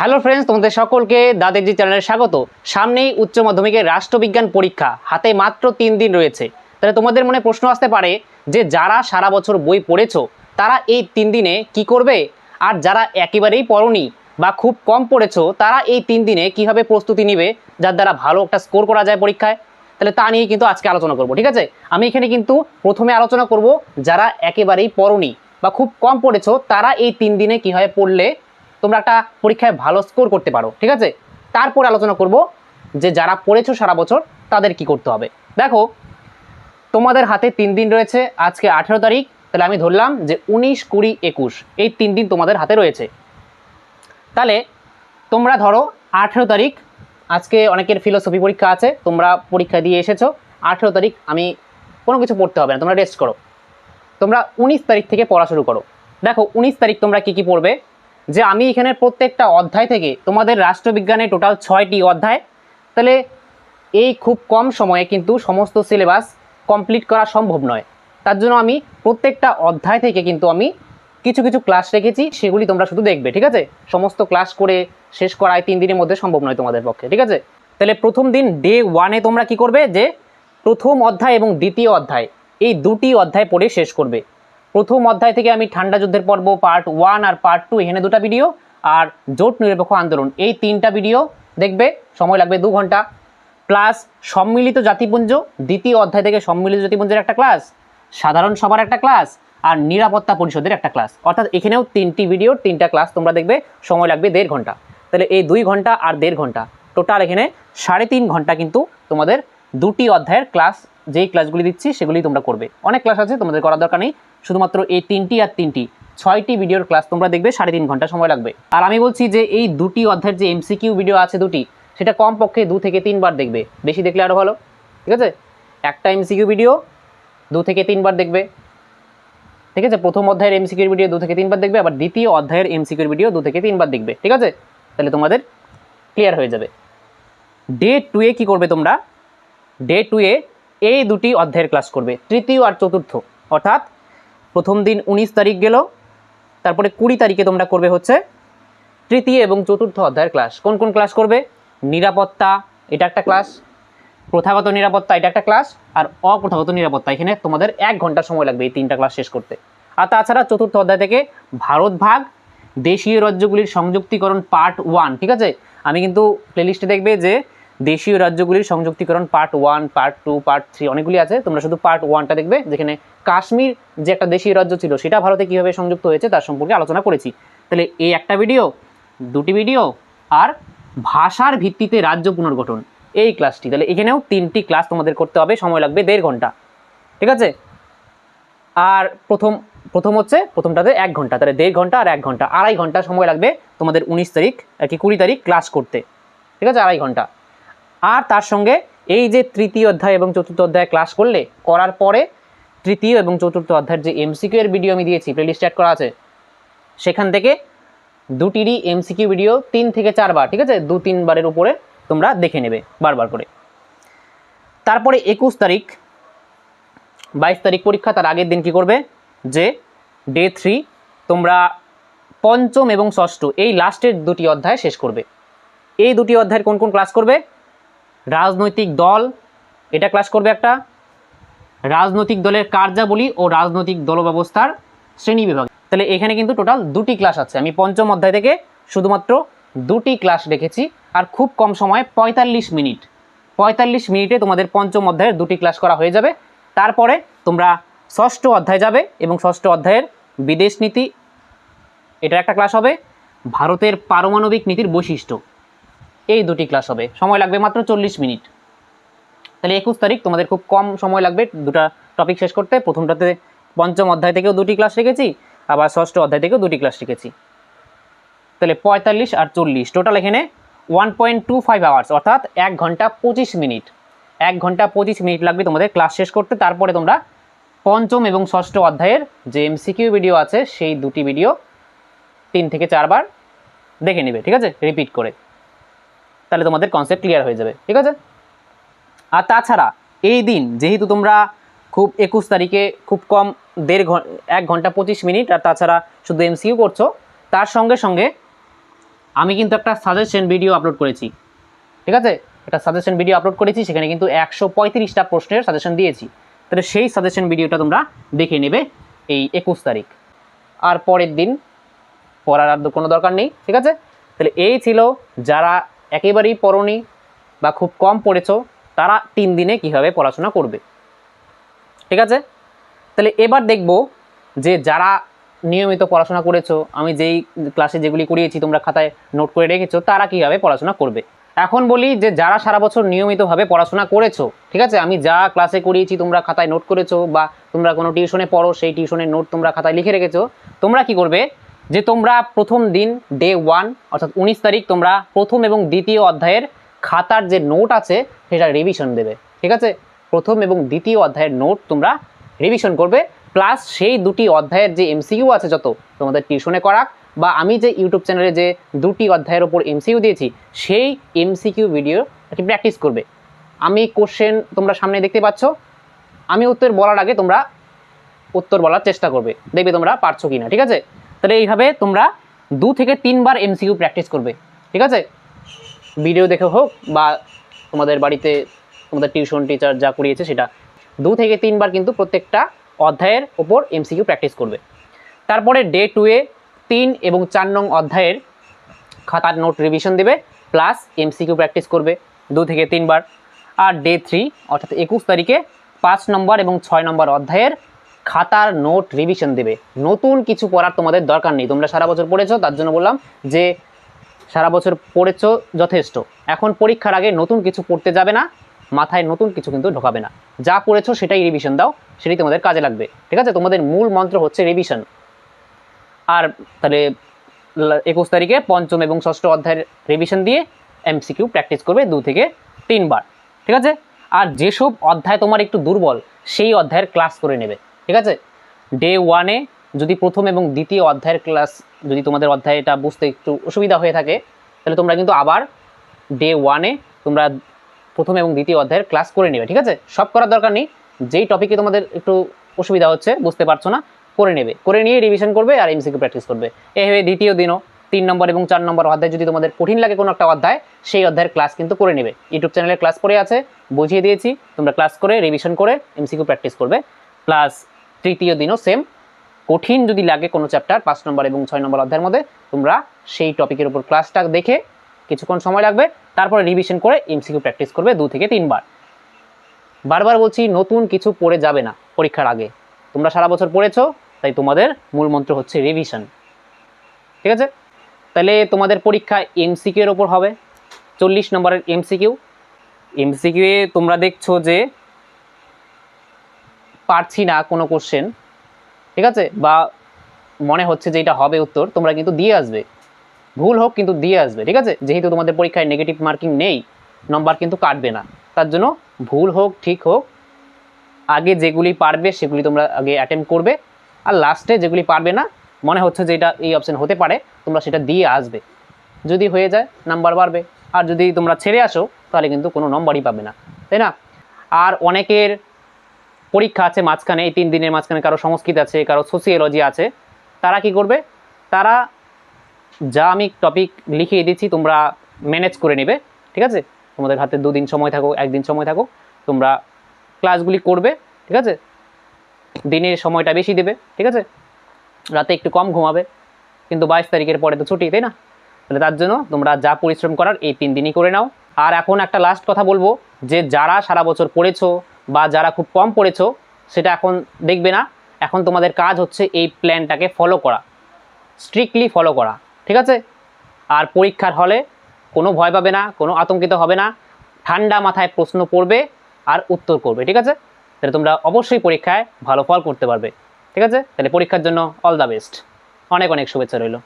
Hello friends তোমাদের সকলকে দাদের জি চ্যানেলে স্বাগত। সামনেই উচ্চ মাধ্যমিকের রাষ্ট্রবিজ্ঞান পরীক্ষা, হাতে মাত্র তিন দিন রয়েছে। তাহলে তোমাদের মনে প্রশ্ন আসতে পারে যে যারা সারা বছর বই পড়েছো, তারা এই তিন দিনে কি করবে? আর যারা একেবারেই পড়নি বা খুব কম পড়েছো, তারা এই তিন দিনে কীভাবে প্রস্তুতি নিবে? যার দ্বারা ভালো একটা স্কোর করা যায় পরীক্ষায়? তাহলে তা নিয়ে কিন্তু আজকে আলোচনা করব, ঠিক আছে? আমি এখানে কিন্তু প্রথমে আলোচনা করব যারা একেবারেই পড়নি বা খুব কম পড়েছো, তারা এই তিন দিনে কীভাবে পড়লে তোমরা একটা পরীক্ষায় ভালো স্কোর করতে পারো, ঠিক আছে? তারপর আলোচনা করব যে যারা পড়েছো সারা বছর, তাদের কি করতে হবে। দেখো, তোমাদের হাতে তিন দিন রয়েছে, আজকে আঠেরো তারিখ, তাহলে আমি ধরলাম যে উনিশ, কুড়ি, একুশ, এই তিন দিন তোমাদের হাতে রয়েছে। তাহলে তোমরা ধরো আঠেরো তারিখ, আজকে অনেকের ফিলোসফি পরীক্ষা আছে, তোমরা পরীক্ষা দিয়ে এসেছ, আঠেরো তারিখ আমি কোনো কিছু পড়তে হবে না, তোমরা রেস্ট করো। তোমরা উনিশ তারিখ থেকে পড়া শুরু করো। দেখো, উনিশ তারিখ তোমরা কি কি পড়বে? যে আমি এখানে প্রত্যেকটা অধ্যায় থেকে তোমাদের রাষ্ট্রবিজ্ঞানে টোটাল ছয়টি অধ্যায়, তাহলে এই খুব কম সময়ে কিন্তু সমস্ত সিলেবাস কমপ্লিট করা সম্ভব নয়। তার জন্য আমি প্রত্যেকটা অধ্যায় থেকে কিন্তু আমি কিছু কিছু ক্লাস রেখেছি, সেগুলি তোমরা শুধু দেখবে, ঠিক আছে? সমস্ত ক্লাস করে শেষ করা এই তিন দিনের মধ্যে সম্ভব নয় তোমাদের পক্ষে, ঠিক আছে? তাহলে প্রথম দিন ডে ওয়ানে তোমরা কি করবে? যে প্রথম অধ্যায় এবং দ্বিতীয় অধ্যায়, এই দুটি অধ্যায় পড়ে শেষ করবে। প্রথম অধ্যায় থেকে আমি ঠান্ডা যুদ্ধের পর্ব পার্ট ওয়ান আর পার্ট টু এখানে দুটো ভিডিও আর জোট নিরপেক্ষ আন্দোলন। এই তিনটা ভিডিও দেখবে, সময় লাগবে দু ঘণ্টা। প্লাস সম্মিলিত জাতিপুঞ্জ, দ্বিতীয় অধ্যায় থেকে সম্মিলিত জাতিপুঞ্জের একটা ক্লাস সাধারণ সবার একটা ক্লাস আর নিরাপত্তা পরিষদের একটা ক্লাস অর্থাৎ এখানেও তিনটি ভিডিও তিনটা ক্লাস তোমরা দেখবে, সময় লাগবে দেড় ঘণ্টা। তাহলে এই দুই ঘণ্টা আর দেড় ঘণ্টা। টোটাল এখানে সাড়ে তিন ঘণ্টা কিন্তু তোমাদের দুটি অধ্যায়ের ক্লাস যেই ক্লাসগুলি দিচ্ছি সেগুলি তোমরা করবে। অনেক ক্লাস আছে, তোমাদের করার দরকার নেই। শুধুমাত্র এই তিনটি আর তিনটি। ছয়টি ভিডিওর ক্লাস তোমরা দেখবে, সাড়ে তিন ঘণ্টা সময় লাগবে। আর আমি বলছি যে এই দুটি অধ্যায়ের যে এমসিকিউ ভিডিও আছে দুটি, সেটা কমপক্ষে দু থেকে তিনবার দেখবে। বেশি দেখলে আরও ভালো। ঠিক আছে? একটা এমসিকিউ ভিডিও দু থেকে তিনবার দেখবে। ঠিক আছে? প্রথম অধ্যায়ের এমসিকিউর ভিডিও দু থেকে তিনবার দেখবে, আবার দ্বিতীয় অধ্যায়ের এমসিকিউর ভিডিও দু থেকে তিনবার দেখবে। ঠিক আছে? তাহলে তোমাদের ক্লিয়ার হয়ে যাবে। ডে টুয়ে কী করবে তোমরা? ডে টুয়ে এই দুটি অধ্যায়ের ক্লাস করবে। তৃতীয় আর চতুর্থ। অর্থাৎ প্রথম দিন উনিশ তারিখ গেল, তারপরে কুড়ি তারিখে তোমরা করবে হচ্ছে তৃতীয় এবং চতুর্থ অধ্যায়ের ক্লাস কোন কোন ক্লাস করবে? নিরাপত্তা, এটা একটা ক্লাস প্রথাগত নিরাপত্তা, এটা একটা ক্লাস আর অপ্রথাগত নিরাপত্তা, এখানে তোমাদের এক ঘণ্টা সময় লাগবে এই তিনটা ক্লাস শেষ করতে। আর তাছাড়া চতুর্থ অধ্যায় থেকে ভারত ভাগ, দেশীয় রাজ্যগুলির সংযুক্তিকরণ পার্ট ওয়ান ঠিক আছে? আমি কিন্তু প্লেলিস্টে দেখবে যে দেশীয় রাজ্যগুলির সংযুক্তিকরণ part one part two part three অনেকগুলি আছে। তোমরা শুধু পার্ট ওয়ানটা দেখবে, যেখানে কাশ্মীর যে একটা দেশীয় রাজ্য ছিল, সেটা ভারতে কীভাবে সংযুক্ত হয়েছে তার সম্পর্কে আলোচনা করেছি। তাহলে এই একটা ভিডিও দুটি ভিডিও আর ভাষার ভিত্তিতে রাজ্য পুনর্গঠন। এই ক্লাসটি তাহলে এখানেও তিনটি ক্লাস তোমাদের করতে হবে, সময় লাগবে দেড় ঘণ্টা। ঠিক আছে? আর প্রথম প্রথম হচ্ছে প্রথমটাতে এক ঘণ্টা। তাহলে দেড় ঘণ্টা আর এক ঘণ্টা। আড়াই ঘণ্টা সময় লাগবে তোমাদের উনিশ তারিখ আর কি কুড়ি তারিখ ক্লাস করতে। ঠিক আছে? আড়াই ঘণ্টা। আর তার সঙ্গে এই যে তৃতীয় অধ্যায় এবং চতুর্থ অধ্যায় ক্লাস করলে, করার পরে তৃতীয় এবং চতুর্থ অধ্যায়ের যে এমসিকিউ এর ভিডিও আমি দিয়েছি প্লেলিস্ট অ্যাড করা আছে, সেখান থেকে দুটিরই এমসিকিউ ভিডিও তিন থেকে চারবার, ঠিক আছে? দু তিনবারের উপরে তোমরা দেখে নেবে, বারবার করে। তারপরে একুশ তারিখ, বাইশ তারিখ পরীক্ষা, তার আগের দিন কি করবে? যে ডে থ্রি তোমরা পঞ্চম এবং ষষ্ঠ, এই লাস্টের দুটি অধ্যায় শেষ করবে। এই দুটি অধ্যায়ের কোন কোন ক্লাস করবে? রাজনৈতিক দল, এটা ক্লাস করবে একটা, রাজনৈতিক দলের কার্যাবলী ও রাজনৈতিক দল ব্যবস্থার শ্রেণি বিভাগ। তাহলে এখানে কিন্তু টোটাল দুটি ক্লাস আছে। আমি পঞ্চম অধ্যায় থেকে শুধুমাত্র দুটি ক্লাস রেখেছি আর খুব কম সময়ে পঁয়তাল্লিশ মিনিট। পঁয়তাল্লিশ মিনিটে তোমাদের পঞ্চম অধ্যায়ের দুটি ক্লাস করা হয়ে যাবে। তারপরে তোমরা ষষ্ঠ অধ্যায় যাবে এবং ষষ্ঠ অধ্যায়ের বিদেশ নীতি, এটা একটা ক্লাস হবে। ভারতের পারমাণবিক নীতির বৈশিষ্ট্য। এই দুটি ক্লাস হবে। সময় লাগবে মাত্র চল্লিশ মিনিট। তাহলে একুশ তারিখ, তোমাদের খুব কম সময় লাগবে দুটা টপিক শেষ করতে। প্রথমটাতে পঞ্চম অধ্যায় থেকেও দুটি ক্লাস রেখেছি আবার ষষ্ঠ অধ্যায় থেকেও দুটি ক্লাস রেখেছি তাহলে পঁয়তাল্লিশ আর চল্লিশ টোটাল এখানে one point two five hours অর্থাৎ এক ঘণ্টা পঁচিশ মিনিট। এক ঘণ্টা পঁচিশ মিনিট লাগবে তোমাদের ক্লাস শেষ করতে। তারপরে তোমরা পঞ্চম এবং ষষ্ঠ অধ্যায়ের যে এমসিকিউ ভিডিও আছে, সেই দুটি ভিডিও তিন থেকে চারবার দেখে নেবে, ঠিক আছে? রিপিট করে। তাহলে তোমাদের কনসেপ্ট ক্লিয়ার হয়ে যাবে, ঠিক আছে? আর তাছাড়া এই দিন, যেহেতু তোমরা খুব একুশ তারিখে খুব কম দেড় ঘণ্টা এক ঘণ্টা পঁচিশ মিনিট, আর তাছাড়া শুধু এমসিউ করছ, তার সঙ্গে সঙ্গে আমি কিন্তু একটা সাজেশন ভিডিও আপলোড করেছি, ঠিক আছে? একটা সাজেশন ভিডিও আপলোড করেছি, সেখানে কিন্তু একশো পঁয়ত্রিশটা প্রশ্নের সাজেশন দিয়েছি। তাহলে সেই সাজেশন ভিডিওটা তোমরা দেখে নেবে এই একুশ তারিখ। আর পরের দিন পড়ার আর কোনো দরকার নেই, ঠিক আছে? তাহলে এই ছিল যারা একেবারেই পড়নি বা খুব কম পড়েছো, তারা তিন দিনে কীভাবে পড়াশোনা করবে? ঠিক আছে? তাহলে এবার দেখব যে যারা নিয়মিত পড়াশোনা করেছ, আমি যেই ক্লাসে যেগুলি করিয়েছি, তোমরা খাতায় নোট করে রেখেছো, তারা কীভাবে পড়াশোনা করবে? এখন বলি যে যারা সারা বছর নিয়মিতভাবে পড়াশোনা করেছ, ঠিক আছে? আমি যা ক্লাসে করিয়েছি, তোমরা খাতায় নোট করেছ বা তোমরা কোনো টিউশনে পড়ো, সেই টিউশনের নোট তোমরা খাতায় লিখে রেখেছো, তোমরা কি করবে? যে তোমরা প্রথম দিন ডে ওয়ান অর্থাৎ উনিশ তারিখ, তোমরা প্রথম এবং দ্বিতীয় অধ্যায়ের খাতার যে নোট আছে, সেটা রিভিশন দেবে। ঠিক আছে? প্রথম এবং দ্বিতীয় অধ্যায়ের নোট তোমরা রিভিশন করবে। প্লাস সেই দুটি অধ্যায়ের যে এমসিকিউ আছে যত, তোমাদের টিউশনে করাক, বা আমি যে ইউটিউব চ্যানেলে যে দুটি অধ্যায়ের ওপর এমসিকিউ দিয়েছি, সেই এমসিকিউ ভিডিও একটি প্র্যাকটিস করবে। আমি কোশ্চেন তোমরা সামনে দেখতে পাচ্ছ। আমি উত্তর বলার আগে তোমরা উত্তর বলার চেষ্টা করবে। দেখবে তোমরা পারছ কি না ঠিক আছে? তাহলে এইভাবে তোমরা দু থেকে তিনবার এমসিকিউ প্র্যাকটিস করবে, ঠিক আছে? ভিডিও দেখে হোক বা তোমাদের বাড়িতে তোমাদের টিউশন টিচার যা করিয়েছে সেটা। দু থেকে তিনবার কিন্তু প্রত্যেকটা অধ্যায়ের ওপর এমসিকিউ প্র্যাকটিস করবে। তারপরে ডে টুয়ে তিন এবং চার নং অধ্যায়ের খাতার নোট রিভিশন দেবে প্লাস এমসিকিউ প্র্যাকটিস করবে দু থেকে তিনবার। আর ডে থ্রি অর্থাৎ একুশ তারিখে পাঁচ নম্বর এবং ছয় নম্বর অধ্যায়ের খাতার নোট রিভিশন দেবে। নতুন কিছু পড়ার তোমাদের দরকার নেই। তোমরা সারা বছর পড়েছো, তার জন্য বললাম যে সারা বছর পড়েছো যথেষ্ট। এখন পরীক্ষার আগে নতুন কিছু পড়তে যাবে না, মাথায় নতুন কিছু কিন্তু ঢোকাবে না। যা পড়েছো সেটাই রিভিশন দাও, সেটাই তোমাদের কাজে লাগবে। ঠিক আছে? তোমাদের মূল মন্ত্র হচ্ছে রিভিশন আর তাহলে একুশ তারিখে পঞ্চম এবং ষষ্ঠ অধ্যায়ের রিভিশন দিয়ে এমসিকিউ প্র্যাকটিস করবে দু থেকে তিনবার। ঠিক আছে? আর যেসব অধ্যায় তোমার একটু দুর্বল, সেই অধ্যায়ের ক্লাস করে নেবে। ঠিক আছে? ডে ওয়ানে যদি প্রথম এবং দ্বিতীয় অধ্যায়ের ক্লাস যদি তোমাদের অধ্যায়টা বুঝতে একটু অসুবিধা হয়ে থাকে, তাহলে তোমরা কিন্তু আবার ডে ওয়ানে তোমরা প্রথম এবং দ্বিতীয় অধ্যায়ের ক্লাস করে নেবে, ঠিক আছে? সব করার দরকার নেই। যেই টপিকে তোমাদের একটু অসুবিধা হচ্ছে, বুঝতে পারছ না, করে নেবে। করে নিয়ে রিভিশন করবে আর এমসিকিউ প্র্যাকটিস করবে। এইভাবে দ্বিতীয় দিনও, তিন নম্বর এবং চার নম্বর অধ্যায় যদি তোমাদের কঠিন লাগে কোনো একটা অধ্যায়, সেই অধ্যায়ের ক্লাস কিন্তু করে নেবে। ইউটিউব চ্যানেলে ক্লাস পড়ে আছে, বুঝিয়ে দিয়েছি। তোমরা ক্লাস করে রিভিশন করে এমসিকিউ প্র্যাকটিস করবে। প্লাস তৃতীয় দিনও সেম কঠিন যদি লাগে কোনো চ্যাপ্টার পাঁচ নম্বর এবং ছয় নম্বর অধ্যায়ের মধ্যে, তোমরা সেই টপিকের উপর ক্লাসটা দেখে কিছুক্ষণ সময় লাগবে, তারপরে রিভিশন করে এমসিকিউ প্র্যাকটিস করবে দু থেকে তিনবার। বারবার বলছি, নতুন কিছু পড়ে যাবে না পরীক্ষার আগে। তোমরা সারা বছর পড়েছো, তাই তোমাদের মূল মন্ত্র হচ্ছে রিভিশন ঠিক আছে? তাহলে তোমাদের পরীক্ষা এমসিকিউ এর ওপর হবে। চল্লিশ নম্বরের এমসিকিউ এমসিকিউ এ তোমরা দেখছ যে পারছি না কোনো কোশ্চেন ঠিক আছে? বা মনে হচ্ছে যে এটা হবে উত্তর, তোমরা কিন্তু দিয়ে আসবে। ভুল হোক কিন্তু দিয়ে আসবে, ঠিক আছে? যেহেতু তোমাদের পরীক্ষায় নেগেটিভ মার্কিং নেই নম্বর কিন্তু কাটবে না। তার জন্য ভুল হোক, ঠিক হোক, আগে যেগুলি পারবে সেগুলি তোমরা আগে অ্যাটেম্প করবে। আর লাস্টে যেগুলি পারবে না, মনে হচ্ছে যে এটা এই অপশন হতে পারে, তোমরা সেটা দিয়ে আসবে। যদি হয়ে যায় নাম্বার বাড়বে। আর যদি তোমরা ছেড়ে আসো, তাহলে কিন্তু কোনো নম্বরই পাবে না, তাই না? আর অনেকের পরীক্ষা আছে মাঝখানে, এই তিন দিনের মাঝখানে কারও সংস্কৃত আছে, কারও সোসিওলজি আছে। তারা কি করবে? তারা যা আমি টপিক লিখিয়ে দিচ্ছি তোমরা ম্যানেজ করে নেবে, ঠিক আছে? তোমাদের হাতে দুদিন সময় থাকো একদিন সময় থাকো তোমরা ক্লাসগুলি করবে, ঠিক আছে? দিনের সময়টা বেশি দেবে, ঠিক আছে? রাতে একটু কম ঘুমাবে, কিন্তু বাইশ তারিখের পরে তো ছুটি, তাই না? তাহলে তার জন্য তোমরা যা পরিশ্রম করার এই তিন দিনই করে নাও। আর এখন একটা লাস্ট কথা বলব, যে যারা সারা বছর পড়েছো বা যারা খুব কম পড়েছো, সেটা এখন দেখবে না। এখন তোমাদের কাজ হচ্ছে এই প্ল্যানটাকে ফলো করা। স্ট্রিক্টলি ফলো করা, ঠিক আছে? আর পরীক্ষার হলে কোনো ভয় পাবে না, কোনো আতঙ্কিত হবে না। ঠান্ডা মাথায় প্রশ্ন পড়বে আর উত্তর করবে, ঠিক আছে? তাহলে তোমরা অবশ্যই পরীক্ষায় ভালো ফল করতে পারবে, ঠিক আছে? তাহলে পরীক্ষার জন্য অল দ্য বেস্ট অনেক অনেক শুভেচ্ছা রইল।